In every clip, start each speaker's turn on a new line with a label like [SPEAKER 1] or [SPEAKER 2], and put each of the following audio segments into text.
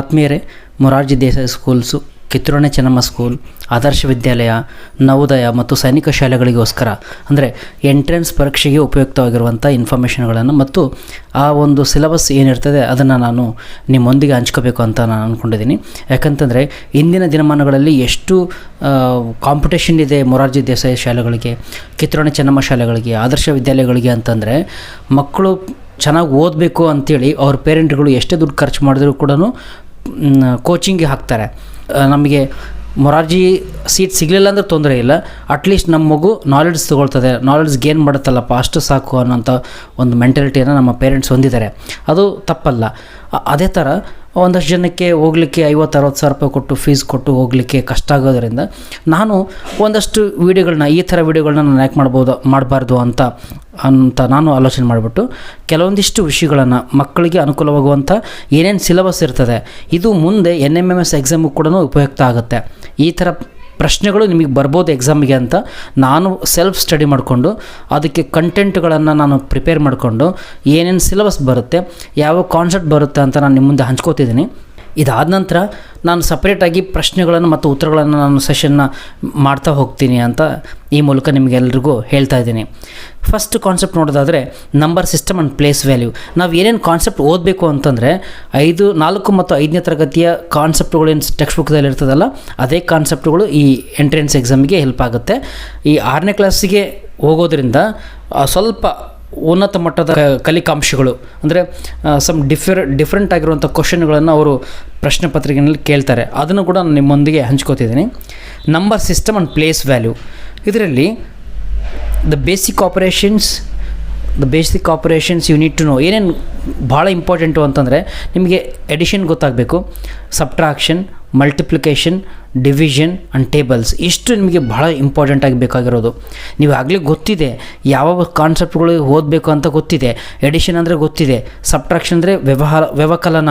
[SPEAKER 1] ಆತ್ಮೀಯರೇ, ಮೊರಾರ್ಜಿ ದೇಸಾಯಿ ಸ್ಕೂಲ್ಸು ಕಿತ್ತೂರಣೆ ಚೆನ್ನಮ್ಮ ಸ್ಕೂಲ್, ಆದರ್ಶ ವಿದ್ಯಾಲಯ, ನವೋದಯ ಮತ್ತು ಸೈನಿಕ ಶಾಲೆಗಳಿಗೋಸ್ಕರ, ಅಂದರೆ ಎಂಟ್ರೆನ್ಸ್ ಪರೀಕ್ಷೆಗೆ ಉಪಯುಕ್ತವಾಗಿರುವಂಥ ಇನ್ಫಾರ್ಮೇಷನ್ಗಳನ್ನು ಮತ್ತು ಆ ಒಂದು ಸಿಲೆಬಸ್ ಏನಿರ್ತದೆ ಅದನ್ನು ನಾನು ನಿಮ್ಮೊಂದಿಗೆ ಹಂಚ್ಕೋಬೇಕು ಅಂತ ನಾನು ಅಂದ್ಕೊಂಡಿದ್ದೀನಿ ಯಾಕಂತಂದರೆ ಇಂದಿನ ದಿನಮಾನಗಳಲ್ಲಿ ಎಷ್ಟು ಕಾಂಪಿಟೇಷನ್ ಇದೆ ಮೊರಾರ್ಜಿ ದೇಸಾಯಿ ಶಾಲೆಗಳಿಗೆ ಕಿತ್ತೂರಣೆ ಚೆನ್ನಮ್ಮ ಶಾಲೆಗಳಿಗೆ, ಆದರ್ಶ ವಿದ್ಯಾಲಯಗಳಿಗೆ ಅಂತಂದರೆ ಮಕ್ಕಳು ಚೆನ್ನಾಗಿ ಓದಬೇಕು ಅಂತೇಳಿ ಅವ್ರ ಪೇರೆಂಟ್ಗಳು ಎಷ್ಟೇ ದುಡ್ಡು ಖರ್ಚು ಮಾಡಿದ್ರು ಕೂಡ ಕೋಚಿಂಗ್ಗೆ ಹಾಕ್ತಾರೆ. ನಮಗೆ ಮೊರಾರ್ಜಿ ಸೀಟ್ ಸಿಗಲಿಲ್ಲ ಅಂದ್ರೆ ತೊಂದರೆ ಇಲ್ಲ. ಅಟ್ಲೀಸ್ಟ್ ನಮ್ಮ ಮಗು ನಾಲೆಡ್ಜ್ ತೊಗೊಳ್ತದೆ. ನಾಲೆಡ್ಜ್ ಗೇನ್ ಮಾಡುತ್ತಲ್ಲಪ್ಪ, ಅಷ್ಟು ಸಾಕು ಅನ್ನೋಂಥ ಒಂದು ಮೆಂಟಾಲಿಟಿಯನ್ನು ನಮ್ಮ ಪೇರೆಂಟ್ಸ್ ಹೊಂದಿದ್ದಾರೆ. ಅದು ತಪ್ಪಲ್ಲ. ಅದೇ ಥರ ಒಂದಷ್ಟು ಜನಕ್ಕೆ ಹೋಗ್ಲಿಕ್ಕೆ ಐವತ್ತು ಅರವತ್ತು ಸಾವಿರ ರೂಪಾಯಿ ಕೊಟ್ಟು ಫೀಸ್ ಕೊಟ್ಟು ಹೋಗಲಿಕ್ಕೆ ಕಷ್ಟ ಆಗೋದ್ರಿಂದ ನಾನು ಒಂದಷ್ಟು ವೀಡಿಯೋಗಳನ್ನ ಈ ಥರ ವೀಡಿಯೋಗಳನ್ನ ನಾನು ಯಾಕೆ ಮಾಡ್ಬೋದು, ಮಾಡಬಾರ್ದು ಅಂತ ಅಂತ ನಾನು ಆಲೋಚನೆ ಮಾಡಿಬಿಟ್ಟು ಕೆಲವೊಂದಿಷ್ಟು ವಿಷಯಗಳನ್ನು ಮಕ್ಕಳಿಗೆ ಅನುಕೂಲವಾಗುವಂಥ ಏನೇನು ಸಿಲೆಬಸ್ ಇರ್ತದೆ, ಇದು ಮುಂದೆ ಎನ್ ಎಂ ಎಂ ಎಸ್ ಎಕ್ಸಾಮಿಗೆ ಕೂಡ ಉಪಯುಕ್ತ ಆಗುತ್ತೆ. ಈ ಥರ ಪ್ರಶ್ನೆಗಳು ನಿಮಗೆ ಬರ್ಬೋದು ಎಕ್ಸಾಮಿಗೆ ಅಂತ. ನಾನು ಸೆಲ್ಫ್ ಸ್ಟಡಿ ಮಾಡಿಕೊಂಡು, ಅದಕ್ಕೆ ಕಂಟೆಂಟ್ಗಳನ್ನು ನಾನು ಪ್ರಿಪೇರ್ ಮಾಡಿಕೊಂಡು, ಏನೇನು ಸಿಲೆಬಸ್ ಬರುತ್ತೆ, ಯಾವ ಕಾನ್ಸೆಪ್ಟ್ ಬರುತ್ತೆ ಅಂತ ನಾನು ನಿಮ್ಮ ಮುಂದೆ ಹಂಚ್ಕೋತಿದ್ದೀನಿ. ಇದಾದ ನಂತರ ನಾನು ಸಪ್ರೇಟಾಗಿ ಪ್ರಶ್ನೆಗಳನ್ನು ಮತ್ತು ಉತ್ತರಗಳನ್ನು ನಾನು ಸೆಷನ್ನ ಮಾಡ್ತಾ ಹೋಗ್ತೀನಿ ಅಂತ ಈ ಮೂಲಕ ನಿಮಗೆಲ್ರಿಗೂ ಹೇಳ್ತಾ ಇದ್ದೀನಿ. ಫಸ್ಟ್ ಕಾನ್ಸೆಪ್ಟ್ ನೋಡೋದಾದರೆ number system and place value ನಾವು ಏನೇನು ಕಾನ್ಸೆಪ್ಟ್ ಓದಬೇಕು ಅಂತಂದರೆ ಐದು, ನಾಲ್ಕು ಮತ್ತು ಐದನೇ ತರಗತಿಯ ಕಾನ್ಸೆಪ್ಟ್ಗಳೇನು ಟೆಕ್ಸ್ಟ್ ಬುಕ್ದಲ್ಲಿ ಇರ್ತದಲ್ಲ, ಅದೇ ಕಾನ್ಸೆಪ್ಟ್ಗಳು ಈ ಎಂಟ್ರೆನ್ಸ್ ಎಕ್ಸಾಮಿಗೆ ಹೆಲ್ಪ್ ಆಗುತ್ತೆ. ಈ ಆರನೇ ಕ್ಲಾಸಿಗೆ ಹೋಗೋದ್ರಿಂದ ಸ್ವಲ್ಪ ಉನ್ನತ ಮಟ್ಟದ ಕಲಿಕಾಂಶಗಳು. ಅಂದರೆ ಸಮ್ ಡಿಫರ್ ಡಿಫ್ರೆಂಟ್ ಆಗಿರುವಂಥ ಕ್ವಶನ್ಗಳನ್ನು ಅವರು ಪ್ರಶ್ನೆ ಪತ್ರಿಕೆಯಲ್ಲಿ ಕೇಳ್ತಾರೆ. ಅದನ್ನು ಕೂಡ ನಾನು ನಿಮ್ಮೊಂದಿಗೆ ಹಂಚ್ಕೋತಿದ್ದೀನಿ. Number system and place value ಇದರಲ್ಲಿ the basic operations the basic operations you need to know ಏನೇನು ಭಾಳ ಇಂಪಾರ್ಟೆಂಟು ಅಂತಂದರೆ, ನಿಮಗೆ ಎಡಿಷನ್ ಗೊತ್ತಾಗಬೇಕು. Subtraction multiplication division and tables ಇಷ್ಟು ನಿಮಗೆ ಭಾಳ ಇಂಪಾರ್ಟೆಂಟ್ ಆಗಿ ಬೇಕಾಗಿರೋದು. ನೀವು ಆಗಲೇ ಗೊತ್ತಿದೆ, ಯಾವ ಕಾನ್ಸೆಪ್ಟ್ಗಳು ಓದಬೇಕು ಅಂತ ಗೊತ್ತಿದೆ. ಎಡಿಷನ್ ಅಂದರೆ ಗೊತ್ತಿದೆ ಸಬ್ಟ್ರಾಕ್ಷನ್ ಅಂದರೆ ವ್ಯವಹಾರ, ವ್ಯವಕಲನ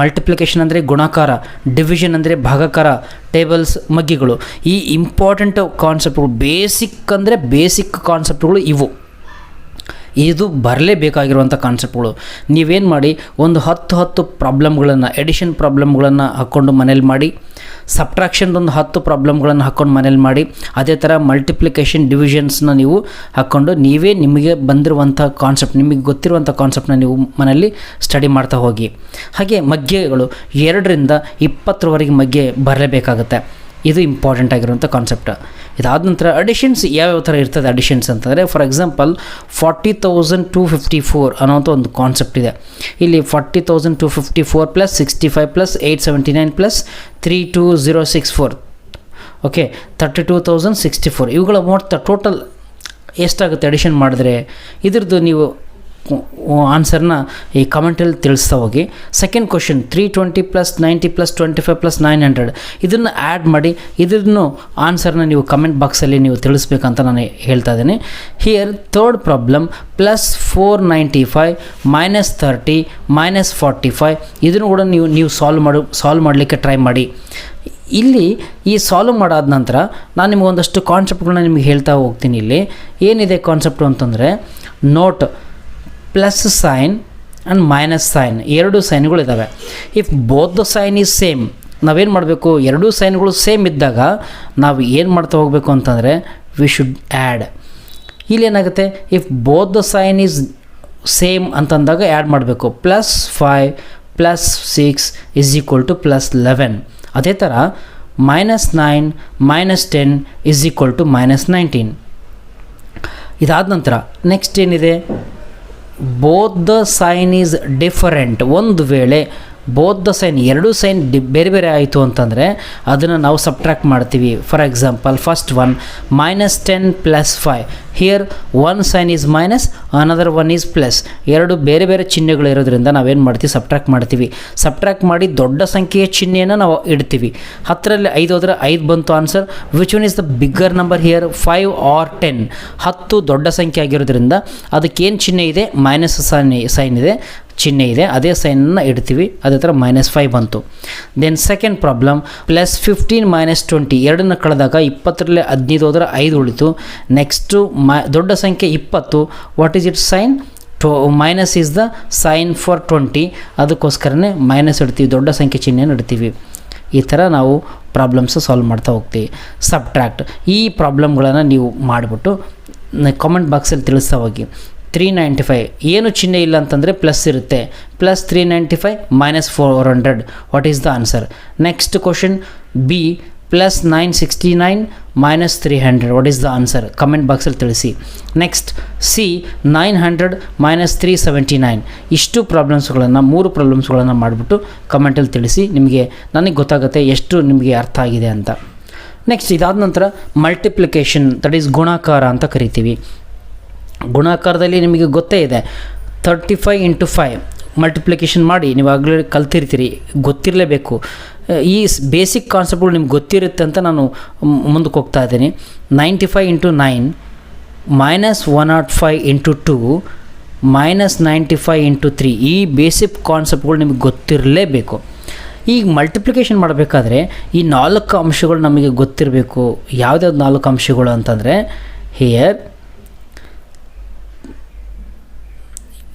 [SPEAKER 1] ಮಲ್ಟಿಪ್ಲಿಕೇಶನ್ ಅಂದರೆ ಗುಣಾಕಾರ ಡಿವಿಷನ್ ಅಂದರೆ ಭಾಗಕಾರ ಟೇಬಲ್ಸ್ ಮಗ್ಗಿಗಳು. ಈ ಇಂಪಾರ್ಟೆಂಟ್ ಕಾನ್ಸೆಪ್ಟ್ಗಳು ಬೇಸಿಕ್ ಅಂದರೆ ಬೇಸಿಕ್ ಕಾನ್ಸೆಪ್ಟ್ಗಳು ಇವು. ಇದು ಬರಲೇಬೇಕಾಗಿರುವಂಥ ಕಾನ್ಸೆಪ್ಟ್ಗಳು ನೀವೇನು ಮಾಡಿ, ಒಂದು ಹತ್ತು ಹತ್ತು ಪ್ರಾಬ್ಲಮ್ಗಳನ್ನು ಎಡಿಷನ್ ಪ್ರಾಬ್ಲಮ್ಗಳನ್ನು ಹಾಕ್ಕೊಂಡು ಮನೇಲಿ ಮಾಡಿ ಸಬ್ಟ್ರಾಕ್ಷನ್ದೊಂದು ಹತ್ತು ಪ್ರಾಬ್ಲಮ್ಗಳನ್ನು ಹಾಕ್ಕೊಂಡು ಮನೇಲಿ ಮಾಡಿ, ಅದೇ ಥರ ಮಲ್ಟಿಪ್ಲಿಕೇಶನ್ ಡಿವಿಷನ್ಸ್ನ ನೀವು ಹಾಕ್ಕೊಂಡು ನೀವೇ ನಿಮಗೆ ಬಂದಿರುವಂಥ ಕಾನ್ಸೆಪ್ಟ್ ನಿಮಗೆ ಗೊತ್ತಿರುವಂಥ ಕಾನ್ಸೆಪ್ಟನ್ನ ನೀವು ಮನೆಯಲ್ಲಿ ಸ್ಟಡಿ ಮಾಡ್ತಾ ಹೋಗಿ. ಹಾಗೆ ಮಗ್ಗೆಗಳು ಎರಡರಿಂದ ಇಪ್ಪತ್ತರವರೆಗೆ ಮಗ್ಗೆ ಬರಲೇಬೇಕಾಗುತ್ತೆ. ಇದು ಇಂಪಾರ್ಟೆಂಟ್ ಆಗಿರುವಂಥ ಕಾನ್ಸೆಪ್ಟ್ ಇದಾದ ನಂತರ ಅಡಿಷನ್ಸ್ ಯಾವ್ಯಾವ ಥರ ಇರ್ತದೆ ಅಡಿಷನ್ಸ್ ಅಂತಂದರೆ for example forty thousand two fifty four ಅನ್ನೋಂಥ ಒಂದು ಕಾನ್ಸೆಪ್ಟ್ ಇದೆ. ಇಲ್ಲಿ forty thousand two fifty four plus sixty five plus eight seventy nine plus three two zero six four okay thirty two thousand sixty four ಇವುಗಳ ಮೊತ್ತ total ಎಷ್ಟಾಗುತ್ತೆ addition ಮಾಡಿದ್ರೆ? ಇದ್ರದ್ದು ನೀವು ಆನ್ಸರ್ನ ಈ ಕಮೆಂಟಲ್ಲಿ ತಿಳಿಸ್ತಾ ಹೋಗಿ. Second question three twenty plus ninety plus twenty five plus nine hundred ಇದನ್ನು ಆ್ಯಡ್ ಮಾಡಿ, ಇದನ್ನು ಆನ್ಸರ್ನ ನೀವು ಕಮೆಂಟ್ ಬಾಕ್ಸಲ್ಲಿ ನೀವು ತಿಳಿಸ್ಬೇಕಂತ ನಾನು ಹೇಳ್ತಾ ಇದ್ದೀನಿ. Here third problem plus four ninety five minus thirty minus forty five ಇದನ್ನು ಕೂಡ ನೀವು ನೀವು ಸಾಲ್ವ್ ಮಾಡು ಸಾಲ್ವ್ ಮಾಡಲಿಕ್ಕೆ ಟ್ರೈ ಮಾಡಿ. ಇಲ್ಲಿ ಈ ಸಾಲ್ವ್ ಮಾಡಾದ ನಂತರ ನಾನು ನಿಮಗೊಂದಷ್ಟು ಕಾನ್ಸೆಪ್ಟ್ಗಳನ್ನ ನಿಮಗೆ ಹೇಳ್ತಾ ಹೋಗ್ತೀನಿ ಇಲ್ಲಿ. ಏನಿದೆ ಕಾನ್ಸೆಪ್ಟು ಅಂತಂದರೆ note plus sign and minus sign ಎರಡು ಸೈನ್ಗಳಿದ್ದಾವೆ if both the sign is same ನಾವೇನು ಮಾಡಬೇಕು? ಎರಡೂ ಸೈನ್ಗಳು ಸೇಮ್ ಇದ್ದಾಗ ನಾವು ಏನು ಮಾಡ್ತಾ ಹೋಗಬೇಕು ಅಂತಂದರೆ ವಿ ಶುಡ್ ಆ್ಯಡ್ ಇಲ್ಲಿ ಏನಾಗುತ್ತೆ? If both the sign is same ಅಂತಂದಾಗ ಆ್ಯಡ್ ಮಾಡಬೇಕು. Plus five plus six is equal to plus eleven ಅದೇ ಥರ minus nine minus ten is equal to minus nineteen ಇದಾದ ನಂತರ ನೆಕ್ಸ್ಟ್ ಏನಿದೆ? Both the sign is different ಒಂದು ವೇಳೆ the sign, ಎರಡೂ ಸೈನ್ ಡಿ, ಬೇರೆ ಬೇರೆ ಆಯಿತು ಅಂತಂದರೆ ಅದನ್ನು ನಾವು ಸಬ್ಟ್ರ್ಯಾಕ್ಟ್ ಮಾಡ್ತೀವಿ. For example first one minus ten plus five here one sign is minus another one is plus ಎರಡು ಬೇರೆ ಬೇರೆ ಚಿಹ್ನೆಗಳು ಇರೋದ್ರಿಂದ ನಾವೇನು ಮಾಡ್ತೀವಿ? ಸಬ್ಟ್ರ್ಯಾಕ್ಟ್ ಮಾಡ್ತೀವಿ. ಸಬ್ಟ್ರ್ಯಾಕ್ಟ್ ಮಾಡಿ ದೊಡ್ಡ ಸಂಖ್ಯೆಯ ಚಿಹ್ನೆಯನ್ನು ನಾವು ಇಡ್ತೀವಿ. ಹತ್ತರಲ್ಲಿ ಐದು ಹೋದರೆ ಐದು ಬಂತು answer which one is the bigger number here five or ten ಹತ್ತು ದೊಡ್ಡ ಸಂಖ್ಯೆ ಆಗಿರೋದ್ರಿಂದ ಅದಕ್ಕೇನು ಚಿಹ್ನೆ ಇದೆ? ಮೈನಸ್ ಸೈನ್ ಸೈನ್ ಇದೆ. ಚಿಹ್ನೆ ಇದೆ. ಅದೇ ಸೈನನ್ನು ಇಡ್ತೀವಿ. ಅದೇ ಥರ ಮೈನಸ್ ಫೈವ್ ಬಂತು. Then second problem plus fifteen minus twenty ಎರಡನ್ನು ಕಳೆದಾಗ ಇಪ್ಪತ್ತರಲ್ಲಿ ಹದಿನೈದು ಹೋದರೆ ಐದು ಉಳಿತು. ನೆಕ್ಸ್ಟು ಮ, ದೊಡ್ಡ ಸಂಖ್ಯೆ ಇಪ್ಪತ್ತು. What is it sign to minus is the sign for twenty ಅದಕ್ಕೋಸ್ಕರನೇ ಮೈನಸ್ ಇಡ್ತೀವಿ. ದೊಡ್ಡ ಸಂಖ್ಯೆ ಚಿಹ್ನೆಯನ್ನು ಇಡ್ತೀವಿ. ಈ ಥರ ನಾವು ಪ್ರಾಬ್ಲಮ್ಸ್ ಸಾಲ್ವ್ ಮಾಡ್ತಾ ಹೋಗ್ತೀವಿ. ಸಬ್ಟ್ರ್ಯಾಕ್ಟ್ ಈ ಪ್ರಾಬ್ಲಮ್ಗಳನ್ನು ನೀವು ಮಾಡಿಬಿಟ್ಟು ಕಾಮೆಂಟ್ ಬಾಕ್ಸಲ್ಲಿ ತಿಳಿಸ್ತಾ ಹೋಗಿ. ತ್ರೀ ನೈಂಟಿ ಫೈವ್ ಏನು ಚಿಹ್ನೆ ಇಲ್ಲ ಅಂತಂದರೆ ಪ್ಲಸ್ ಇರುತ್ತೆ. Plus three ninety five minus four hundred what is the answer next question B plus nine sixty nine minus three hundred what is the answer comment ಬಾಕ್ಸಲ್ಲಿ ತಿಳಿಸಿ. Next C nine hundred minus three seventy nine ಇಷ್ಟು ಪ್ರಾಬ್ಲಮ್ಸ್ಗಳನ್ನು ಮೂರು ಪ್ರಾಬ್ಲಮ್ಸ್ಗಳನ್ನು ಮಾಡಿಬಿಟ್ಟು ಕಮೆಂಟಲ್ಲಿ ತಿಳಿಸಿ. ನಿಮಗೆ, ನನಗೆ ಗೊತ್ತಾಗುತ್ತೆ ಎಷ್ಟು ನಿಮಗೆ ಅರ್ಥ ಆಗಿದೆ ಅಂತ. ನೆಕ್ಸ್ಟ್ ಇದಾದ ನಂತರ ಮಲ್ಟಿಪ್ಲಿಕೇಶನ್ ದಟ್ ಈಸ್ ಗುಣಾಕಾರ ಅಂತ ಕರಿತೀವಿ. ಗುಣಾಕಾರದಲ್ಲಿ ನಿಮಗೆ ಗೊತ್ತೇ ಇದೆ. Thirty five into five multiplication ಮಾಡಿ ನೀವು ಆಗಲೇ ಕಲ್ತಿರ್ತೀರಿ, ಗೊತ್ತಿರಲೇಬೇಕು. ಈ ಬೇಸಿಕ್ ಕಾನ್ಸೆಪ್ಟ್ಗಳು ನಿಮ್ಗೆ ಗೊತ್ತಿರುತ್ತೆ ಅಂತ ನಾನು ಮುಂದಕ್ಕೆ ಹೋಗ್ತಾ ಇದ್ದೀನಿ. Ninety five into nine minus one naught five into two minus ninety five into three ಈ ಬೇಸಿಕ್ ಕಾನ್ಸೆಪ್ಟ್ಗಳು ನಿಮಗೆ ಗೊತ್ತಿರಲೇಬೇಕು. ಈಗ ಮಲ್ಟಿಪ್ಲಿಕೇಶನ್ ಮಾಡಬೇಕಾದ್ರೆ ಈ ನಾಲ್ಕು ಅಂಶಗಳು ನಮಗೆ ಗೊತ್ತಿರಬೇಕು. ಯಾವುದ್ಯಾವ್ದು ನಾಲ್ಕು ಅಂಶಗಳು ಅಂತಂದರೆ ಹಿಯರ್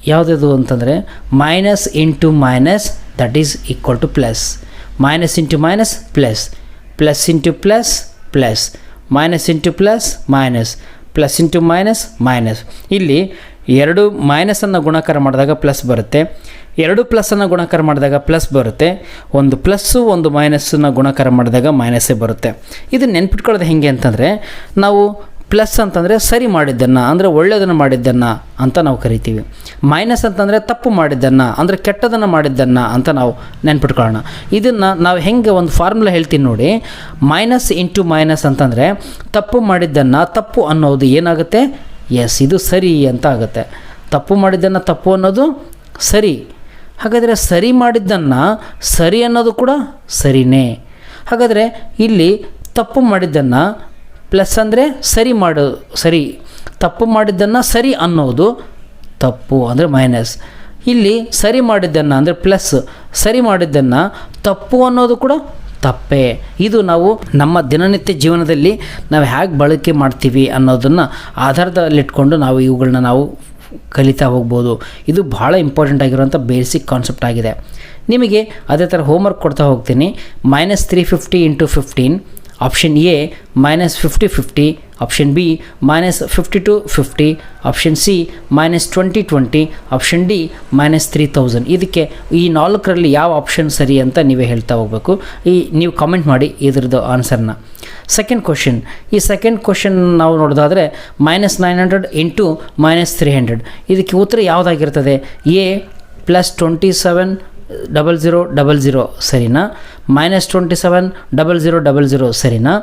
[SPEAKER 1] ಯಾವುದದು ಅಂತಂದರೆ minus into minus that is equal to plus minus into minus plus plus into plus plus minus into plus minus plus into minus minus ಇಲ್ಲಿ ಎರಡು ಮೈನಸನ್ನು ಗುಣಾಕಾರ ಮಾಡಿದಾಗ ಪ್ಲಸ್ ಬರುತ್ತೆ. ಎರಡು ಪ್ಲಸ್ಸನ್ನು ಗುಣಾಕಾರ ಮಾಡಿದಾಗ ಪ್ಲಸ್ ಬರುತ್ತೆ. ಒಂದು ಪ್ಲಸ್ಸು ಒಂದು ಮೈನಸ್ಸನ್ನು ಗುಣಾಕಾರ ಮಾಡಿದಾಗ ಮೈನಸ್ಸೇ ಬರುತ್ತೆ. ಇದು ನೆನ್ಪಿಟ್ಕೊಳ್ಳೋದು ಹೇಗೆ ಅಂತಂದರೆ ನಾವು ಪ್ಲಸ್ ಅಂತಂದರೆ ಸರಿ ಮಾಡಿದ್ದನ್ನು, ಅಂದರೆ ಒಳ್ಳೆಯದನ್ನು ಮಾಡಿದ್ದನ್ನು ಅಂತ ನಾವು ಕರಿತೀವಿ. ಮೈನಸ್ ಅಂತಂದರೆ ತಪ್ಪು ಮಾಡಿದ್ದನ್ನು, ಅಂದರೆ ಕೆಟ್ಟದನ್ನು ಮಾಡಿದ್ದನ್ನು ಅಂತ ನಾವು ನೆನ್ಪಿಟ್ಕೊಳ್ಳೋಣ. ಇದನ್ನು ನಾವು ಹೆಂಗೆ ಒಂದು ಫಾರ್ಮುಲಾ ಹೇಳ್ತೀನಿ ನೋಡಿ. ಮೈನಸ್ ಇಂಟು ಮೈನಸ್ ಅಂತಂದರೆ ತಪ್ಪು ಮಾಡಿದ್ದನ್ನು ತಪ್ಪು ಅನ್ನೋದು ಏನಾಗುತ್ತೆ? ಎಸ್, ಇದು ಸರಿ ಅಂತ ಆಗುತ್ತೆ. ತಪ್ಪು ಮಾಡಿದ್ದನ್ನು ತಪ್ಪು ಅನ್ನೋದು ಸರಿ. ಹಾಗಾದರೆ ಸರಿ ಮಾಡಿದ್ದನ್ನು ಸರಿ ಅನ್ನೋದು ಕೂಡ ಸರಿನೇ. ಹಾಗಾದರೆ ಇಲ್ಲಿ ತಪ್ಪು ಮಾಡಿದ್ದನ್ನು ಪ್ಲಸ್ ಅಂದರೆ ಸರಿ ಮಾಡು, ಸರಿ. ತಪ್ಪು ಮಾಡಿದ್ದನ್ನು ಸರಿ ಅನ್ನೋದು ತಪ್ಪು ಅಂದರೆ ಮೈನಸ್ ಇಲ್ಲಿ ಸರಿ ಮಾಡಿದ್ದನ್ನು ಅಂದರೆ ಪ್ಲಸ್ ಸರಿ ಮಾಡಿದ್ದನ್ನು ತಪ್ಪು ಅನ್ನೋದು ಕೂಡ ತಪ್ಪೇ. ಇದು ನಾವು ನಮ್ಮ ದಿನನಿತ್ಯ ಜೀವನದಲ್ಲಿ ನಾವು ಹೇಗೆ ಬಳಕೆ ಮಾಡ್ತೀವಿ ಅನ್ನೋದನ್ನು ಆಧಾರದಲ್ಲಿಟ್ಕೊಂಡು ನಾವು ಇವುಗಳನ್ನ ನಾವು ಕಲಿತಾ ಹೋಗ್ಬೋದು. ಇದು ಭಾಳ ಇಂಪಾರ್ಟೆಂಟ್ ಆಗಿರುವಂಥ ಬೇಸಿಕ್ ಕಾನ್ಸೆಪ್ಟ್ ಆಗಿದೆ. ನಿಮಗೆ ಅದೇ ಥರ ಹೋಮ್ವರ್ಕ್ ಕೊಡ್ತಾ ಹೋಗ್ತೀನಿ. Minus three fifty into fifteen option A minus fifty fifty option B minus fifty two fifty option C minus twenty twenty option D minus three thousand ಇದಕ್ಕೆ ಈ ನಾಲ್ಕರಲ್ಲಿ ಯಾವ ಆಪ್ಷನ್ ಸರಿ ಅಂತ ನೀವೇ ಹೇಳ್ತಾ ಹೋಗಬೇಕು. ಈ ನೀವು ಕಮೆಂಟ್ ಮಾಡಿ ಇದ್ರದ್ದು ಆನ್ಸರ್ನ ಸೆಕೆಂಡ್ ಕ್ವಶನ್ ಈ ಸೆಕೆಂಡ್ ಕ್ವಶನ್ ನಾವು ನೋಡೋದಾದರೆ minus nine hundred into minus three hundred ಇದಕ್ಕೆ ಉತ್ತರ ಯಾವುದಾಗಿರ್ತದೆ? A plus twenty seven double zero double zero ಸರಿನಾ? Minus twenty seven double zero double zero ಸರಿನಾ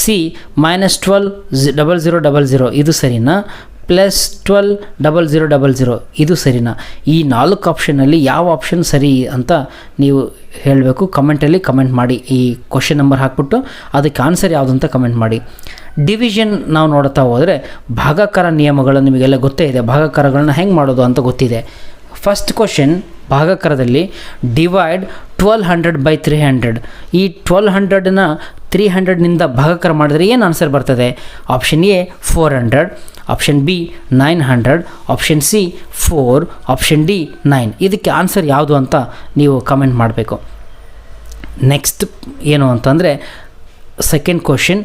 [SPEAKER 1] C minus twelve double zero double zero ಇದು ಸರಿನಾ? Plus twelve double zero double zero ಇದು ಸರಿನಾ? ಈ ನಾಲ್ಕು ಆಪ್ಷನಲ್ಲಿ ಯಾವ ಆಪ್ಷನ್ ಸರಿ ಅಂತ ನೀವು ಹೇಳಬೇಕು ಕಮೆಂಟಲ್ಲಿ ಕಮೆಂಟ್ ಮಾಡಿ. ಈ ಕ್ವಶನ್ ನಂಬರ್ ಹಾಕ್ಬಿಟ್ಟು ಅದಕ್ಕೆ ಆನ್ಸರ್ ಯಾವುದು ಅಂತ ಕಮೆಂಟ್ ಮಾಡಿ. ಡಿವಿಷನ್ ನಾವು ನೋಡ್ತಾ ಹೋದರೆ ಭಾಗಾಕಾರ ನಿಯಮಗಳು ನಿಮಗೆಲ್ಲ ಗೊತ್ತೇ ಇದೆ. ಭಾಗಾಕಾರಗಳನ್ನ ಹೆಂಗೆ ಮಾಡೋದು ಅಂತ ಗೊತ್ತಿದೆ. First question ಭಾಗಕರದಲ್ಲಿ divide twelve hundred by three hundred ಈ ಟ್ವೆಲ್ ಹಂಡ್ರೆಡನ್ನ ತ್ರೀ ಹಂಡ್ರೆಡ್ನಿಂದ ಭಾಗಕರ ಮಾಡಿದ್ರೆ ಏನು ಆನ್ಸರ್ ಬರ್ತದೆ? Option A four hundred option B nine hundred option C four option D nine ಇದಕ್ಕೆ ಆನ್ಸರ್ ಯಾವುದು ಅಂತ ನೀವು ಕಮೆಂಟ್ ಮಾಡಬೇಕು. ನೆಕ್ಸ್ಟ್ ಏನು ಅಂತಂದರೆ second question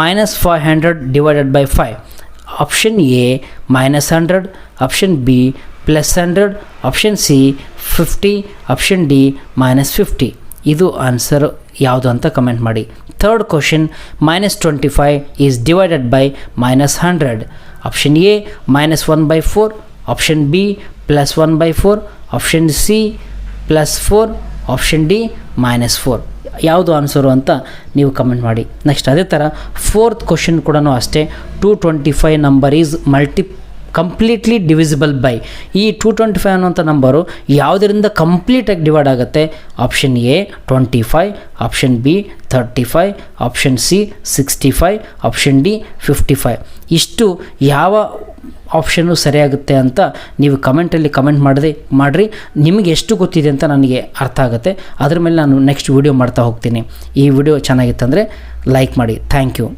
[SPEAKER 1] minus five hundred divided by five option A minus hundred option B plus hundred option C fifty option D minus fifty ಇದು answer ಯಾವುದು ಅಂತ ಕಮೆಂಟ್ ಮಾಡಿ. Third question minus twenty five is divided by minus hundred option A minus one by four option B plus one by four option C plus four option D minus four ಯಾವುದು answer ಅಂತ ನೀವು comment ಮಾಡಿ. Next ಅದೇ ಥರ fourth question ಕೂಡ ಅಷ್ಟೇ. Two twenty five number is multi completely divisible by ಈ two twenty five ಅನ್ನುವಂಥ ನಂಬರು ಯಾವುದರಿಂದ ಕಂಪ್ಲೀಟಾಗಿ ಡಿವೈಡ್ ಆಗುತ್ತೆ? Option A twenty five option B thirty five option C sixty five option D fifty five ಇಷ್ಟು ಯಾವ option ಸರಿಯಾಗುತ್ತೆ ಅಂತ ನೀವು ಕಮೆಂಟಲ್ಲಿ ಕಮೆಂಟ್ ಮಾಡದೆ, ಮಾಡಿರಿ. ನಿಮಗೆ ಎಷ್ಟು ಗೊತ್ತಿದೆ ಅಂತ ನನಗೆ ಅರ್ಥ ಆಗುತ್ತೆ. ಅದ್ರ ಮೇಲೆ ನಾನು ನೆಕ್ಸ್ಟ್ ವೀಡಿಯೋ ಮಾಡ್ತಾ ಹೋಗ್ತೀನಿ. ಈ ವಿಡಿಯೋ ಚೆನ್ನಾಗಿತ್ತಂದರೆ ಲೈಕ್ ಮಾಡಿ. Thank you